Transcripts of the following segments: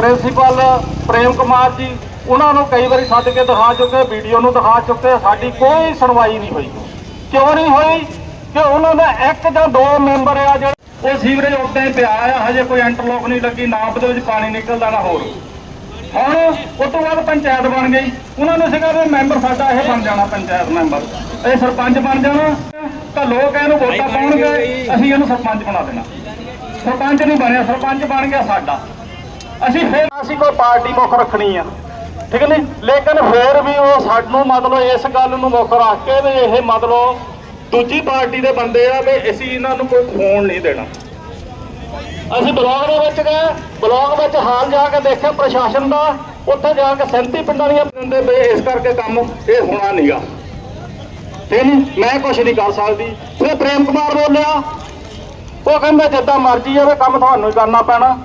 Principal ਪ੍ਰੇਮ ਕੁਮਾਰ ਜੀ, ਉਹਨਾਂ ਨੂੰ ਕਈ ਵਾਰੀ ਸੱਦ ਕੇ ਦਿਖਾ ਚੁੱਕੇ, ਵੀਡੀਓ ਨੂੰ ਦਿਖਾ ਚੁੱਕੇ, ਸਾਡੀ ਕੋਈ ਸੁਣਵਾਈ ਨਹੀਂ ਹੋਈ। ਕਿਉਂ ਨਹੀਂ ਹੋਈ? ਕਿ ਉਹਨਾਂ ਦਾ ਇੱਕ ਜਾਂ ਦੋ ਮੈਂਬਰ ਆ ਜਿਹੜੇ ਉਹ ਸੀਵਰੇਜ ਉੱਤੇ ਪਿਆ ਆ, ਹਜੇ ਕੋਈ ਇੰਟਰਲੋਕ ਨਹੀਂ ਲੱਗੀ, ਨਾ ਉਹਦੇ ਵਿੱਚ ਪਾਣੀ ਨਿਕਲਦਾ, ਨਾ ਹੋਰ। ਹੁਣ ਉਸ ਤੋਂ ਬਾਅਦ ਪੰਚਾਇਤ ਬਣ ਗਈ। ਉਹਨਾਂ ਨੇ ਸੀਗਾ ਵੀ ਮੈਂਬਰ ਸਾਡਾ ਇਹ ਬਣ ਜਾਣਾ, ਪੰਚਾਇਤ ਮੈਂਬਰ। ਇਹ ਸਰਪੰਚ ਬਣ ਜਾਣਾ। ਤਾਂ ਲੋਕ ਇਹਨੂੰ ਵੋਟਾਂ ਪਾਉਣਗੇ, ਅਸੀਂ ਇਹਨੂੰ ਸਰਪੰਚ ਬਣਾ ਦੇਣਾ। ਸਰਪੰਚ ਨਹੀਂ ਬਣਿਆ, ਸਰਪੰਚ ਬਣ ਗਿਆ ਸਾਡਾ। ਅਸੀਂ ਫਿਰ ਅਸੀਂ ਕੋਈ ਪਾਰਟੀ ਮੁੱਖ ਰੱਖਣੀ ਆ। ਠੀਕ ਨਹੀਂ? ਲੇਕਿਨ ਫਿਰ ਵੀ ਉਹ ਸਾਨੂੰ ਮਤਲਬ ਇਸ ਗੱਲ ਨੂੰ ਮੁੱਖ ਰੱਖ ਕੇ ਵੀ ਇਹ ਮਤਲਬ ਦੂਜੀ ਪਾਰਟੀ ਦੇ ਬੰਦੇ ਆ ਵੀ ਅਸੀਂ ਇਹਨਾਂ ਨੂੰ ਕੋਈ ਖੋਣ ਨਹੀਂ ਦੇਣਾ। ਅਸੀਂ ਬਲਾਕ ਦੇ ਵਿੱਚ ਗਏ ਬਲਾਕ ਵਿੱਚ ਹਾਲ ਜਾ ਕੇ ਦੇਖਿਆ ਪ੍ਰਸ਼ਾਸਨ ਦਾ, ਉੱਥੇ ਜਾ ਕੇ 37 ਪਿੰਡਾਂ ਦੀਆਂ ਪਿੰਡੇ ਵੀ ਇਸ ਕਰਕੇ ਕੰਮ ਇਹ ਹੋਣਾ ਨਹੀਂਗਾ ਤੇ ਨਹੀਂ? ਮੈਂ ਕੁਝ ਨਹੀਂ ਕਰ ਸਕਦੀ। ਫਿਰ ਪ੍ਰੇਮ ਕੁਮਾਰ ਬੋਲਿਆ, ਉਹ ਕਹਿੰਦਾ ਜਿੱਦਾਂ ਮਰਜ਼ੀ ਹੋਵੇ ਕੰਮ ਤੁਹਾਨੂੰ ਹੀ ਕਰਨਾ ਪੈਣਾ।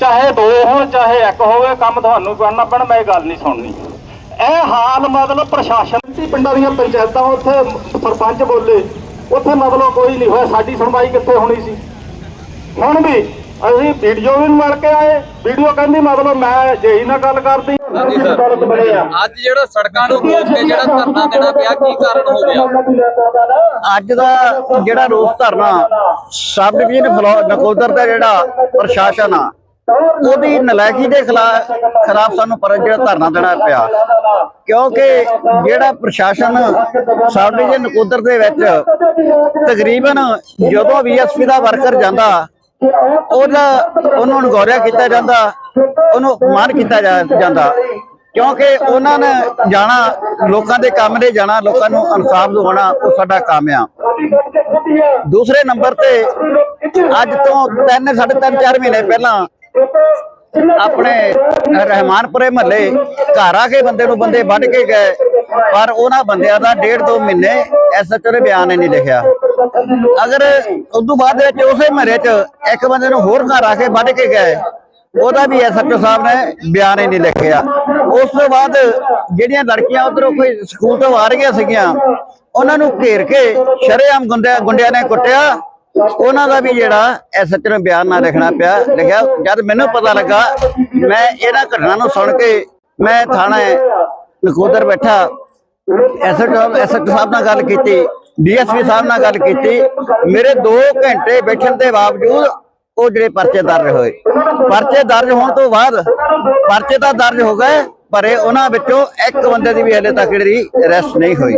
ਚਾਹੇ ਦੋ ਹੋਣ ਚਾਹੇ ਇੱਕ ਹੋਵੇ ਕੰਮ ਤੁਹਾਨੂੰ ਕਰਨਾ ਪੈਣਾ ਮੈਂ ਇਹ ਗੱਲ ਨਹੀਂ ਸੁਣਨੀ। ਇਹ ਹਾਲ ਮਤਲਬ ਪ੍ਰਸ਼ਾਸਨ ਦੀ ਪਿੰਡਾਂ ਦੀਆਂ ਪੰਚਾਇਤਾਂ ਉੱਥੇ ਸਰਪੰਚ ਬੋਲੇ ਉੱਥੇ ਮਤਲਬ ਕੋਈ ਨਹੀਂ ਹੋਇਆ ਸਾਡੀ ਸੁਣਵਾਈ ਕਿੱਥੇ ਹੋਣੀ ਸੀ? ਹੁਣ ਵੀ ਅਸੀਂ ਵੀਡੀਓ ਵੀ ਮਿਲ ਕੇ ਆਏ ਵੀਡੀਓ ਕਹਿੰਦੀ ਮਤਲਬ ਮੈਂ ਜਿਹੀ ਨਾਲ ਗੱਲ ਕਰਦੀ। ਅੱਜ ਜਿਹੜਾ ਸੜਕਾਂ ਨੂੰ ਰੋਕ ਕੇ ਜਿਹੜਾ ਧਰਨਾ ਦੇਣਾ ਪਿਆ ਕੀ ਕਾਰਨ ਹੋ ਗਿਆ? ਅੱਜ ਦਾ ਜਿਹੜਾ ਰੋਸ ਧਰਨਾ ਸਬ ਡਿਵੀਜ਼ਨ ਨਕੋਦਰ ਦਾ ਜਿਹੜਾ ਪ੍ਰਸ਼ਾਸਨ ਆ ਉਹਦੀ ਨਲਾਇਕੀ ਦੇ ਖਿਲਾਫ ਖਿਲਾਫ ਸਾਨੂੰ ਪਰ ਜਿਹੜਾ ਧਰਨਾ ਦੇਣਾ ਪਿਆ। ਕਿਉਂਕਿ ਜਿਹੜਾ ਪ੍ਰਸ਼ਾਸਨ ਸਬ ਡਿਵੀਜ਼ਨ ਨਕੋਦਰ ਦੇ ਵਿੱਚ ਤਕਰੀਬਨ ਜਦੋਂ ਬੀਐਸਪੀ ਦਾ ਵਰਕਰ ਜਾਂਦਾ, ਉਹਦਾ ਉਹਨੂੰ ਅਣਗੌਰਿਆ ਕੀਤਾ ਜਾਂਦਾ, ਉਹਨੂੰ ਅਪਮਾਨ ਕੀਤਾ ਜਾ- ਜਾਂਦਾ। ਕਿਉਂਕਿ ਉਹਨਾਂ ਨੇ ਜਾਣਾ, ਲੋਕਾਂ ਦੇ ਕੰਮ ਦੇ ਜਾਣਾ, ਲੋਕਾਂ ਨੂੰ ਇਨਸਾਫ ਦਿਵਾਉਣਾ, ਉਹ ਸਾਡਾ ਕੰਮ ਆ। ਦੂਸਰੇ ਨੰਬਰ ਤੇ ਅੱਜ ਤੋਂ ਤਿੰਨ, ਸਾਢੇ ਤਿੰਨ ਚਾਰ ਮਹੀਨੇ ਪਹਿਲਾਂ ਆਪਣੇ ਰਹਿਮਾਨਪੁਰੇ ਮਹੱਲੇ ਘਰ ਆ ਕੇ ਬੰਦੇ ਨੂੰ ਬੰਦੇ ਵੱਢ ਕੇ ਗਏ, ਪਰ ਉਹਨਾਂ ਬੰਦਿਆਂ ਦਾ ਡੇਢ ਦੋ ਮਹੀਨੇ ਐਸਐਚਓ ਨੇ ਬਿਆਨ ਨਹੀਂ ਲਿਖਿਆ। ਅਗਰ ਉਦੋਂ ਬਾਅਦ ਵਿੱਚ ਉਸੇ ਮਹੱਲੇ 'ਚ ਇੱਕ ਬੰਦੇ ਨੂੰ ਹੋਰ ਘਰ ਆ ਕੇ ਵੱਢ ਕੇ ਗਏ, ਉਹਦਾ ਵੀ ਐਸਐਚਓ ਸਾਹਿਬ ਨੇ ਬਿਆਨ ਹੀ ਨਹੀਂ ਲਿਖਿਆ। ਉਸ ਤੋਂ ਬਾਅਦ ਜਿਹੜੀਆਂ ਲੜਕੀਆਂ ਉਧਰੋਂ ਕੋਈ ਸਕੂਲ ਤੋਂ ਆ ਰਹੀਆਂ ਸੀਗੀਆਂ, ਉਹਨਾਂ ਨੂੰ ਘੇਰ ਕੇ ਸ਼ਰੇਆਮ ਗੁੰਡਿਆਂ ਗੁੰਡਿਆਂ ਨੇ ਕੁੱਟਿਆ। ਉਹਨਾਂ ਦਾ ਵੀ ਜਿਹੜਾ ਐਸਐਚਓ ਨੇ ਬਿਆਨ ਨਾ ਲਿਖਣਾ ਪਿਆ, ਲਿਖਿਆ। ਜਦ ਮੈਨੂੰ ਪਤਾ ਲੱਗਾ, ਮੈਂ ਇਹਨਾਂ ਘਟਨਾ ਨੂੰ ਸੁਣ ਕੇ ਮੈਂ ਥਾਣਾ ਨਕੋਦਰ ਬੈਠਾ। ਐਸਐਚਓ ਐਸਐਚਓ ਸਾਹਿਬ ਨਾਲ ਗੱਲ ਕੀਤੀ ਡੀਐਸਪੀ ਸਾਹਿਬ ਨਾਲ ਗੱਲ ਕੀਤੀ। ਮੇਰੇ 2 ਘੰਟੇ ਬੈਠਣ ਦੇ ਬਾਵਜੂਦ ਉਹ ਜਿਹੜੇ ਪਰਚੇ ਦਰਜ ਹੋਏ। ਪਰਚੇ ਦਰਜ ਹੋਣ ਤੋਂ ਬਾਅਦ ਪਰਚੇ ਤਾਂ ਦਰਜ ਹੋ ਗਏ, ਪਰ ਇਹ ਉਹਨਾਂ ਵਿੱਚੋਂ ਇੱਕ ਬੰਦੇ ਦੀ ਵੀ ਹਲੇ ਤੱਕ ਜਿਹੜੀ ਅਰੈਸਟ ਨਹੀਂ ਹੋਈ।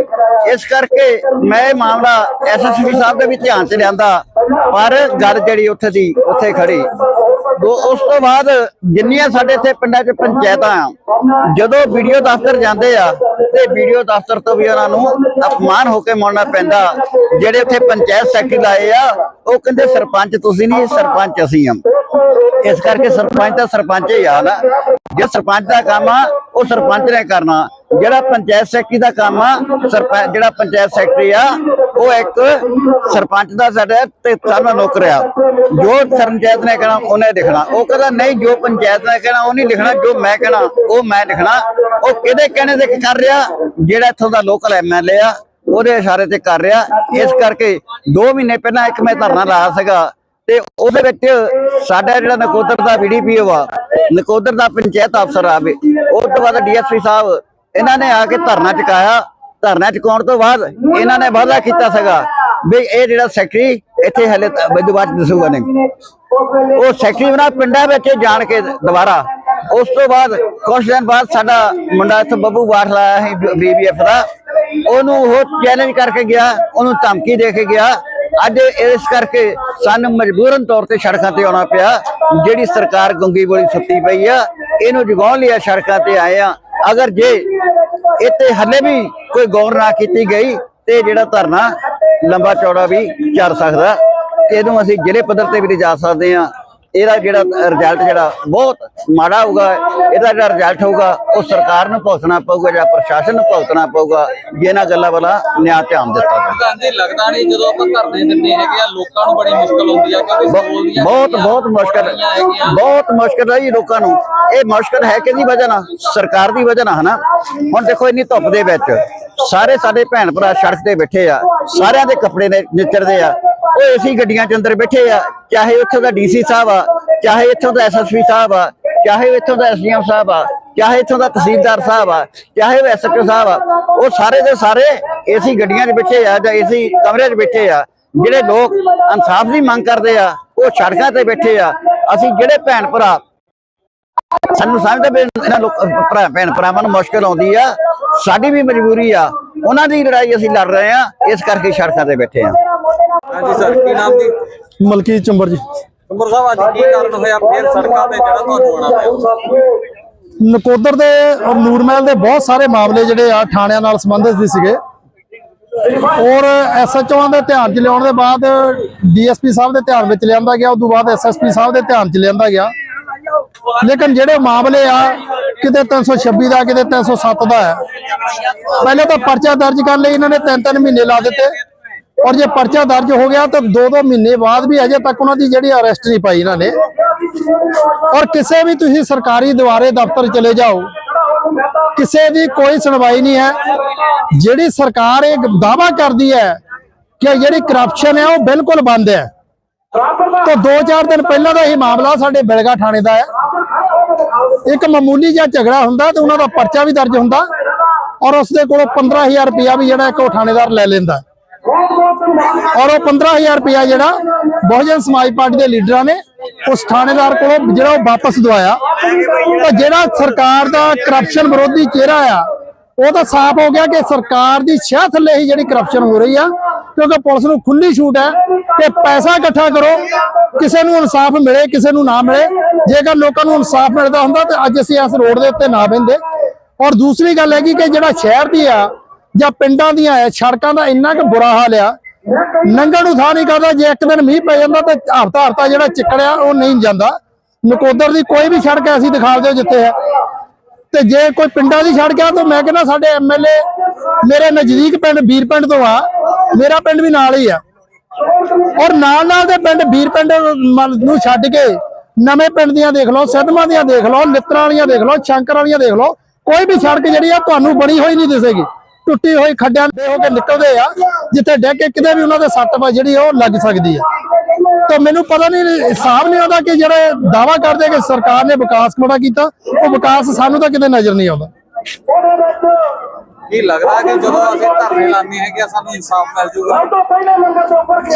ਇਸ ਕਰਕੇ ਮੈਂ ਇਹ ਮਾਮਲਾ ਐਸਐਸਪੀ ਸਾਹਿਬ ਦੇ ਵੀ ਧਿਆਨ 'ਚ ਲਿਆਂਦਾ। ਪਰ ਗੱਲ ਜਿਹੜੀ ਉੱਥੇ ਦੀ, ਉੱਥੇ ਖੜੀ। ਉਸ ਤੋਂ ਬਾਅਦ ਜਿੰਨੀਆਂ ਸਾਡੇ ਇੱਥੇ ਪਿੰਡਾਂ 'ਚ ਪੰਚਾਇਤਾਂ ਆ, ਜਦੋਂ ਵੀਡੀਓ ਦਫ਼ਤਰ ਜਾਂਦੇ ਆ, ਤੇ ਵੀਡੀਓ ਦਫ਼ਤਰ ਤੋਂ ਵੀ ਉਹਨਾਂ ਨੂੰ ਅਪਮਾਨ ਹੋ ਕੇ ਮੁੜਨਾ ਪੈਂਦਾ। ਜਿਹੜੇ ਉੱਥੇ ਪੰਚਾਇਤ ਸੈਕਟਰੀ ਲਾਏ ਆ, ਉਹ ਕਹਿੰਦੇ, ਸਰਪੰਚ ਤੁਸੀਂ ਨਹੀਂ, ਸਰਪੰਚ ਅਸੀਂ ਆ। ਇਸ ਕਰਕੇ ਸਰਪੰਚ ਦਾ ਸਰਪੰਚ ਹੀ ਆ। ਨਾ ਜੇ ਸਰਪੰਚ ਦਾ ਕੰਮ ਆ, ਉਹ ਸਰਪੰਚ ਨੇ ਕਰਨਾ। ਜਿਹੜਾ ਪੰਚਾਇਤ ਸੈਕਟਰੀ ਦਾ ਕੰਮ ਆ, ਸਰਪੰਚ ਜਿਹੜਾ ਪੰਚਾਇਤ ਸੈਕਟਰੀ ਆ ਉਹ ਇੱਕ ਸਰਪੰਚ ਦਾ ਸਾਡਾ ਤੇ ਸਾਨੂੰ ਨੌਕਰ ਆ ਜੋ ਪੰਚਾਇਤ ਨੇ ਕਹਿਣਾ, ਉਹਨੇ ਲਿਖਣਾ। ਉਹ ਕਹਿੰਦਾ, ਨਹੀਂ, ਜੋ ਪੰਚਾਇਤ ਨੇ ਕਹਿਣਾ, ਉਹ ਨਹੀਂ ਲਿਖਣਾ। ਜੋ ਮੈਂ ਕਹਿਣਾ, ਉਹ ਮੈਂ ਲਿਖਣਾ। ਉਹ ਕਿਹਦੇ ਕਹਿਣੇ ਤੇ ਕਰ ਰਿਹਾ? ਜਿਹੜਾ ਇੱਥੋਂ ਦਾ ਲੋਕਲ ਐਮਐਲਏ ਆ, ਉਹਦੇ ਇਸ਼ਾਰੇ ਤੇ ਕਰ ਰਿਹਾ। ਇਸ ਕਰਕੇ 2 ਮਹੀਨੇ ਪਹਿਲਾਂ ਇੱਕ ਮੈਂ ਧਰਨਾ ਲਾਇਆ ਸੀਗਾ ਤੇ ਉਹਦੇ ਵਿੱਚ ਸਾਡਾ ਜਿਹੜਾ ਨਕੋਦਰ ਦਾ ਵੀਡੀਪੀਓ ਆ, ਨਕੋਦਰ ਦਾ ਪੰਚਾਇਤ ਅਫਸਰ ਆਵੇ ਵੀ। ਉਸ ਤੋਂ ਬਾਅਦ ਡੀਐਸਪੀ ਸਾਹਿਬ, ਇਹਨਾਂ ਨੇ ਆ ਕੇ ਧਰਨਾ ਚੁਕਾਇਆ। ਧਰਨਾ ਚੁਕਾਉਣ ਤੋਂ ਬਾਅਦ ਇਹਨਾਂ ਨੇ ਵਾਅਦਾ ਕੀਤਾ ਸੀਗਾ ਵੀ ਇਹ ਜਿਹੜਾ ਸੈਕਟਰੀ ਇੱਥੇ ਹਲੇ ਬੈਦੂ ਬਾਅਦ ਦੱਸੂਗਾ ਨਹੀਂ। ਉਹ ਸੈਕਟਰੀ ਬਣਾ ਪਿੰਡਾਂ ਵਿੱਚ ਜਾਣ ਕੇ ਦੁਬਾਰਾ। ਉਸ ਤੋਂ ਬਾਅਦ ਕੁਝ ਦਿਨ ਬਾਅਦ ਸਾਡਾ ਮੁੰਡਾ ਇੱਥੇ ਬੱਬੂ ਬਾਠ ਲਾਇਆ ਬੀਬੀਐਫ ਦਾ। ਉਹਨੂੰ ਉਹ ਚੈਲੰਜ ਕਰਕੇ ਗਿਆ, ਉਹਨੂੰ ਧਮਕੀ ਦੇ ਕੇ ਗਿਆ। ਅੱਜ ਇਸ ਕਰਕੇ ਸਾਨੂੰ ਮਜਬੂਰਨ ਤੌਰ ਤੇ ਸੜਕਾਂ ਤੇ ਆਉਣਾ ਪਿਆ, ਜਿਹੜੀ ਸਰਕਾਰ ਗੁੰਗੀ ਬੋਲੀ ਸੁੱਤੀ ਪਈ ਆ, ਇਹਨੂੰ ਜਗਾਉਣ ਲਈ ਸੜਕਾਂ ਤੇ ਆਏ ਆ। ਅਗਰ ਜੇ ਇੱਥੇ ਹੱਲੇ ਵੀ ਕੋਈ ਗੌਰ ਨਾ ਕੀਤੀ ਗਈ ਤੇ ਜਿਹੜਾ ਧਰਨਾ ਲੰਬਾ ਚੌੜਾ ਵੀ ਚੱਲ ਸਕਦਾ। ਇਹਨੂੰ ਅਸੀਂ ਜ਼ਿਲ੍ਹੇ ਪੱਧਰ ਤੇ ਵੀ ਲਿਜਾ ਸਕਦੇ ਆ ਇਹਦਾ ਜਿਹੜਾ ਰਿਜ਼ਲਟ ਜਿਹੜਾ ਬਹੁਤ ਮਾੜਾ ਹੋਊਗਾ ਇਹਦਾ ਜਿਹੜਾ ਰਿਜ਼ਲਟ ਹੋਊਗਾ ਉਹ ਸਰਕਾਰ ਨੂੰ ਭੁਗਤਣਾ ਪਊਗਾ ਜਾਂ ਪ੍ਰਸ਼ਾਸਨ ਨੂੰ ਭੁਗਤਣਾ ਪਊਗਾ ਜੇ ਇਹਨਾਂ ਗੱਲਾਂ ਵੱਲ ਨਿਆਂ ਧਿਆਨ ਦਿੱਤਾ ਗਾਂਧੀ ਲੱਗਦਾ ਨਹੀਂ ਜਦੋਂ ਆਪਾਂ ਧਰਨੇ ਦਿੰਦੇ ਹੈਗੇ ਆ ਲੋਕਾਂ ਨੂੰ ਬੜੀ ਮੁਸ਼ਕਲ ਹੁੰਦੀ ਆ ਕਿਉਂਕਿ ਸਕੂਲ ਦੀਆਂ ਬਹੁਤ ਬਹੁਤ ਮੁਸ਼ਕਲ ਬਹੁਤ ਮੁਸ਼ਕਲ ਹੈ ਜੀ ਲੋਕਾਂ ਨੂੰ। ਇਹ ਮੁਸ਼ਕਲ ਹੈ ਕਿਹਦੀ ਵਜ੍ਹਾ ਨਾਲ? ਸਰਕਾਰ ਦੀ ਵਜ੍ਹਾ ਨਾਲ ਹਨਾ? ਹੁਣ ਦੇਖੋ ਇੰਨੀ ਧੁੱਪ ਦੇ ਵਿੱਚ ਸਾਰੇ ਸਾਡੇ ਭੈਣ ਭਰਾ ਸੜਕ ਤੇ ਬੈਠੇ ਆ ਸਾਰਿਆਂ ਦੇ ਕੱਪੜੇ ਨੇ ਨਿਚਰਦੇ ਆ ਉਹ ਏਸੀ ਗੱਡੀਆਂ ਚ ਅੰਦਰ ਬੈਠੇ ਆ, ਚਾਹੇ ਉੱਥੋਂ ਦਾ ਡੀਸੀ ਸਾਹਿਬ ਆ, ਚਾਹੇ ਇੱਥੋਂ ਦਾ ਐਸਐਸਪੀ ਸਾਹਿਬ ਆ, ਚਾਹੇ ਇੱਥੋਂ ਦਾ ਐਸਡੀਐਮ ਸਾਹਿਬ ਆ, ਚਾਹੇ ਇੱਥੋਂ ਦਾ ਤਹਿਸੀਲਦਾਰ ਸਾਹਿਬ ਆ, ਚਾਹੇ ਉਹ ਐਸਐਚਓ ਸਾਹਿਬ ਆ, ਉਹ ਸਾਰੇ ਦੇ ਸਾਰੇ ਏਸੀ ਗੱਡੀਆਂ 'ਚ ਬੈਠੇ ਆ ਜਾਂ ਏਸੀ ਕਮਰੇ 'ਚ ਬੈਠੇ ਆ। ਜਿਹੜੇ ਲੋਕ ਇਨਸਾਫ ਦੀ ਮੰਗ ਕਰਦੇ ਆ, ਉਹ ਸੜਕਾਂ ਤੇ ਬੈਠੇ ਆ। ਅਸੀਂ ਜਿਹੜੇ ਭੈਣ ਭਰਾ, ਸਾਨੂੰ ਸਮਝਦੇ ਵੀ ਇਹਨਾਂ ਲੋਕ, ਭਰਾ, ਭੈਣ ਭਰਾਵਾਂ ਨੂੰ ਮੁਸ਼ਕਲ ਆਉਂਦੀ ਆ, ਸਾਡੀ ਵੀ ਮਜਬੂਰੀ ਆ। ਉਹਨਾਂ ਦੀ ਲੜਾਈ ਅਸੀਂ ਲੜ ਰਹੇ ਆ, ਇਸ ਕਰਕੇ ਸੜਕਾਂ ਤੇ ਬੈਠੇ ਆ। ਹਾਂਜੀ ਸਰ ਕੀ ਨਾਮ ਜੀ? ਮਲਕੀਤ ਚੰਬਰ ਜੀ। ਉਮਰ ਸਾਹਿਬ ਅੱਜ ਕੀ ਕਾਰਨ ਹੋਇਆ ਫੇਰ ਸੜਕਾਂ ਤੇ ਜਿਹੜਾ ਤੁਹਾਨੂੰ ਆਉਣਾ ਪਿਆ? ਨਕੋਦਰ ਦੇ ਔਰ ਨੂਰਮਹਿਲ ਦੇ ਬਹੁਤ ਸਾਰੇ ਮਾਮਲੇ ਜਿਹੜੇ ਆ ਥਾਣਿਆਂ ਨਾਲ ਸੰਬੰਧਿਤ ਵੀ ਸੀਗੇ। ਔਰ ਐਸਐਚਓਆਂ ਦੇ ਧਿਆਨ 'ਚ ਲਿਆਉਣ ਦੇ ਬਾਅਦ ਡੀਐਸਪੀ ਸਾਹਿਬ ਦੇ ਧਿਆਨ ਵਿੱਚ ਲਿਆਂਦਾ ਗਿਆ ਉਸ ਤੋਂ ਬਾਅਦ ਐਸਐਸਪੀ ਸਾਹਿਬ ਦੇ ਧਿਆਨ 'ਚ ਲਿਆਂਦਾ ਗਿਆ। ਲੇਕਿਨ ਜਿਹੜੇ ਮਾਮਲੇ ਆ ਕਿਤੇ 326 ਦਾ ਕਿਤੇ 307 ਦਾ ਹੈ। ਪਹਿਲੇ ਤਾਂ ਪਰਚਾ ਦਰਜ ਕਰਨ ਲਈ ਇਹਨਾਂ ਨੇ ਤਿੰਨ ਤਿੰਨ ਮਹੀਨੇ ਲਾ ਦਿੱਤੇ। ਔਰ ਜੇ ਪਰਚਾ ਦਰਜ ਹੋ ਗਿਆ ਤਾਂ ਦੋ ਦੋ ਮਹੀਨੇ ਬਾਅਦ ਵੀ ਅਜੇ ਤੱਕ ਉਹਨਾਂ ਦੀ ਜਿਹੜੀ ਅਰੈਸਟ ਨਹੀਂ ਪਾਈ ਇਹਨਾਂ ਨੇ। ਔਰ ਕਿਸੇ ਵੀ ਤੁਸੀਂ ਸਰਕਾਰੀ ਦੁਆਰੇ ਦਫ਼ਤਰ ਚਲੇ ਜਾਓ, ਕਿਸੇ ਦੀ ਕੋਈ ਸੁਣਵਾਈ ਨਹੀਂ ਹੈ। ਜਿਹੜੀ ਸਰਕਾਰ ਇਹ ਦਾਵਾ ਕਰਦੀ ਹੈ ਕਿ ਜਿਹੜੀ ਕਰਪਸ਼ਨ ਹੈ ਉਹ ਬਿਲਕੁਲ ਬੰਦ ਹੈ। ਤੋਂ 2-4 ਦਿਨ ਪਹਿਲਾਂ ਦਾ ਇਹ ਮਾਮਲਾ ਸਾਡੇ ਬਿਲਗਾ ਥਾਣੇ ਦਾ ਹੈ। ਇੱਕ ਮਾਮੂਲੀ ਜਿਹਾ ਝਗੜਾ ਹੁੰਦਾ ਤੇ ਉਹਨਾਂ ਦਾ ਪਰਚਾ ਵੀ ਦਰਜ ਹੁੰਦਾ ਔਰ ਉਸ ਦੇ ਕੋਲੋਂ 15000 ਰੁਪਇਆ ਵੀ ਜਿਹੜਾ ਇੱਕ ਉਹ ਥਾਣੇਦਾਰ ਲੈ ਲੈਂਦਾ। ਔਰ ਉਹ 15000 ਰੁਪਇਆ ਜਿਹੜਾ ਬਹੁਜਨ ਸਮਾਜ ਪਾਰਟੀ ਦੇ ਲੀਡਰਾਂ ਨੇ ਉਸ ਥਾਣੇਦਾਰ ਕੋਲੋਂ ਜਿਹੜਾ ਉਹ ਵਾਪਸ ਦਵਾਇਆ। ਤਾਂ ਜਿਹੜਾ ਸਰਕਾਰ ਦਾ ਕਰਪਸ਼ਨ ਵਿਰੋਧੀ ਚਿਹਰਾ ਆ, ਉਹ ਤਾਂ ਸਾਫ਼ ਹੋ ਗਿਆ ਕਿ ਸਰਕਾਰ ਦੀ ਛਾਹ ਥੱਲੇ ਹੀ ਜਿਹੜੀ ਕਰਪਸ਼ਨ ਹੋ ਰਹੀ ਆ, ਕਿਉਂਕਿ ਪੁਲਿਸ ਨੂੰ ਖੁੱਲੀ ਛੂਟ ਹੈ ਕਿ ਪੈਸਾ ਇਕੱਠਾ ਕਰੋ, ਕਿਸੇ ਨੂੰ ਇਨਸਾਫ ਮਿਲੇ, ਕਿਸੇ ਨੂੰ ਨਾ ਮਿਲੇ। ਜੇਕਰ ਲੋਕਾਂ ਨੂੰ ਇਨਸਾਫ ਮਿਲਦਾ ਹੁੰਦਾ ਤਾਂ ਅੱਜ ਅਸੀਂ ਇਸ ਰੋਡ ਦੇ ਉੱਤੇ ਨਾ ਬਹਿੰਦੇ। ਔਰ ਦੂਸਰੀ ਗੱਲ ਹੈਗੀ ਕਿ ਜਿਹੜਾ ਸ਼ਹਿਰ ਦੀ ਆ ਜਾਂ ਪਿੰਡਾਂ ਦੀਆਂ ਹੈ ਸੜਕਾਂ ਦਾ ਇੰਨਾ ਕੁ ਬੁਰਾ ਹਾਲ ਆ ਨੰਗਣ ਨੂੰ ਥਾਂ ਨਹੀਂ ਕਰਦਾ, ਜੇ ਇੱਕ ਦਿਨ ਮੀਂਹ ਪੈ ਜਾਂਦਾ ਤਾਂ ਹਫਤਾ ਹਫਤਾ ਜਿਹੜਾ ਚਿੱਕੜਿਆ, ਉਹ ਨਹੀਂ ਜਾਂਦਾ। ਨਕੋਦਰ ਦੀ ਕੋਈ ਵੀ ਸੜਕ ਐਸੀ ਦਿਖਾ ਦਿਓ ਜਿੱਥੇ ਹੈ। ਤੇ ਜੇ ਕੋਈ ਪਿੰਡਾਂ ਦੀ ਸੜਕ ਆ, ਤਾਂ ਮੈਂ ਕਹਿੰਦਾ ਸਾਡੇ ਐਮਐਲਏ ਮੇਰੇ ਨਜ਼ਦੀਕ ਪਿੰਡ ਵੀਰ ਪਿੰਡ ਤੋਂ ਆ। ਮੇਰਾ ਪਿੰਡ ਵੀ ਨਾਲ ਹੀ ਆ। ਔਰ ਨਾਲ ਨਾਲ ਦੇ ਪਿੰਡ ਵੀਰ ਪਿੰਡ ਨੂੰ ਛੱਡ ਕੇ ਨਵੇਂ ਪਿੰਡ ਦੀਆਂ ਦੇਖ ਲਓ ਸਿੱਧਵਾਂ ਦੀਆਂ ਦੇਖ ਲਓ, ਲਿੱਤਰਾਂ ਵਾਲੀਆਂ ਦੇਖ ਲਓ, ਸ਼ੰਕਰ ਵਾਲੀਆਂ ਦੇਖ ਲਓ, ਕੋਈ ਵੀ ਸੜਕ ਜਿਹੜੀ ਆ, ਤੁਹਾਨੂੰ ਬਣੀ ਹੋਈ ਨਹੀਂ ਦਿਸੇਗੀ। ਟੁੱਟੀ ਹੋਈ ਖੱਡਿਆਂ ਦੇ ਹੋ ਕੇ ਨਿਕਲਦੇ ਆ ਜਿੱਥੇ ਡਿੱਗ ਕੇ ਕਿਤੇ ਵੀ ਉਹਨਾਂ ਦੇ ਸੱਟ ਵਾ ਜਿਹੜੀ ਉਹ ਲੱਗ ਸਕਦੀ ਆ। ਤਾਂ ਮੈਨੂੰ ਪਤਾ ਨਹੀਂ ਹਿਸਾਬ ਨਹੀਂ ਆਉਂਦਾ ਕਿ ਜਿਹੜੇ ਦਾਵਾ ਕਰਦੇ ਕਿ ਸਰਕਾਰ ਨੇ ਵਿਕਾਸ ਬੜਾ ਕੀਤਾ ਉਹ ਵਿਕਾਸ ਸਾਨੂੰ ਤਾਂ ਕਿਤੇ ਨਜ਼ਰ ਨਹੀਂ ਆਉਂਦਾ। ਕੀ ਲੱਗਦਾ ਕਿ ਜਦੋਂ ਅਸੀਂ ਧਰਨੇ ਲਾਉਂਦੇ ਹਾਂ ਕਿ ਸਾਨੂੰ ਇਨਸਾਫ ਮਿਲ ਜੂਗਾ?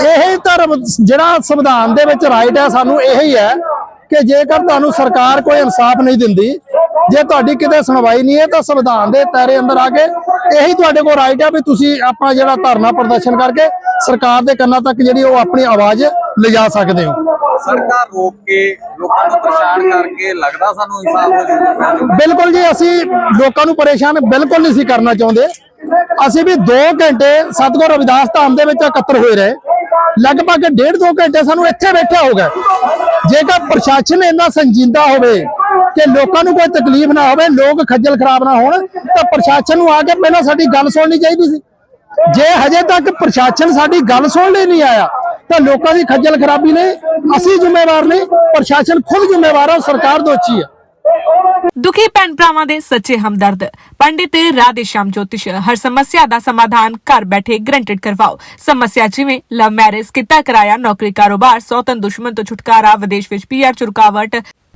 ਇਹ ਧਰਮ ਜਿਹੜਾ ਸੰਵਿਧਾਨ ਦੇ ਵਿੱਚ ਰਾਈਟ ਹੈ ਸਾਨੂੰ ਇਹ ਹੀ ਹੈ ਕਿ ਜੇਕਰ ਤੁਹਾਨੂੰ ਸਰਕਾਰ ਕੋਈ ਇਨਸਾਫ ਨਹੀਂ ਦਿੰਦੀ ਜੇ ਤੁਹਾਡੀ ਕਿਤੇ ਸੁਣਵਾਈ ਨਹੀਂ ਹੈ ਤਾਂ ਸੰਵਿਧਾਨ ਦੇ ਦਾਇਰੇ ਅੰਦਰ ਆ ਕੇ ਇਹੀ ਤੁਹਾਡੇ ਕੋਲ ਰਾਈਟ ਹੈ ਵੀ ਤੁਸੀਂ ਆਪਣਾ ਜਿਹੜਾ ਧਰਨਾ ਪ੍ਰਦਰਸ਼ਨ ਕਰਕੇ ਸਰਕਾਰ ਦੇ ਕੰਨਾਂ ਤੱਕ ਜਿਹੜੀ ਉਹ ਆਪਣੀ ਆਵਾਜ਼ ਲਿਜਾ ਸਕਦੇ ਹੋ। ਸੜਕਾਂ ਰੋਕ ਕੇ ਲੋਕਾਂ ਨੂੰ ਪਰੇਸ਼ਾਨ ਕਰਕੇ ਲੱਗਦਾ ਸਾਨੂੰ ਇਨਸਾਫ ਬਿਲਕੁਲ ਜੀ ਅਸੀਂ ਲੋਕਾਂ ਨੂੰ ਪਰੇਸ਼ਾਨ ਬਿਲਕੁਲ ਨਹੀਂ ਸੀ ਕਰਨਾ ਚਾਹੁੰਦੇ। ਅਸੀਂ ਵੀ 2 ਘੰਟੇ ਸਤਗੁਰ ਰਵਿਦਾਸ ਧਾਮ ਦੇ ਵਿੱਚ ਇਕੱਤਰ ਹੋਏ ਰਹੇ। ਲਗਭਗ ਡੇਢ ਦੋ ਘੰਟੇ ਸਾਨੂੰ ਇੱਥੇ ਬੈਠੇ ਹੋ ਗਏ ਜੇਕਰ ਪ੍ਰਸ਼ਾਸਨ ਇੰਨਾ ਸੰਜੀਦਾ ਹੋਵੇ ਕਿ ਲੋਕਾਂ ਨੂੰ ਕੋਈ ਤਕਲੀਫ ਨਾ ਹੋਵੇ, ਲੋਕ ਖੱਜਲ ਖਰਾਬ ਨਾ ਹੋਣ, ਤਾਂ ਪ੍ਰਸ਼ਾਸਨ ਨੂੰ ਆ ਕੇ ਪਹਿਲਾਂ ਸਾਡੀ ਗੱਲ ਸੁਣਨੀ ਚਾਹੀਦੀ ਸੀ। ਜੇ ਹਜੇ ਤੱਕ ਪ੍ਰਸ਼ਾਸਨ ਸਾਡੀ ਗੱਲ ਸੁਣ ਲਈ ਨਹੀਂ ਆਇਆ, ਤਾਂ ਲੋਕਾਂ ਦੀ ਖੱਜਲ ਖਰਾਬੀ ਨੇ ਅਸੀਂ ਜ਼ਿੰਮੇਵਾਰ ਨਹੀਂ, ਪ੍ਰਸ਼ਾਸਨ ਖੁਦ ਜ਼ਿੰਮੇਵਾਰ ਹੈ ਸਰਕਾਰ ਦੋਚੀ ਹੈ ਦੁਖੀ ਭੈਣ ਭਰਾਵਾਂ ਦੇ ਸੱਚੇ ਹਮਦਰਦ। ਪੰਡਿਤ ਰਾਧੇ ਸ਼ਾਮ ਜੋਤਿਸ਼, ਹਰ ਸਮੱਸਿਆ ਦਾ ਸਮਾਧਾਨ ਘਰ ਬੈਠੇ ਗਰੰਟਡ ਕਰਵਾਓ। ਸਮੱਸਿਆ ਜਿਵੇਂ ਲਵ ਮੈਰਿਜ ਕਿੱਤਾ ਕਰਾਇਆ ਨੌਕਰੀ ਕਾਰੋਬਾਰ ਸੌਤਨ ਦੁਸ਼ਮਣ ਤੋਂ ਛੁਟਕਾਰਾ, ਵਿਦੇਸ਼ ਵਿੱਚ ਪੀਆਰ ਚ ਰੁਕਾਵਟ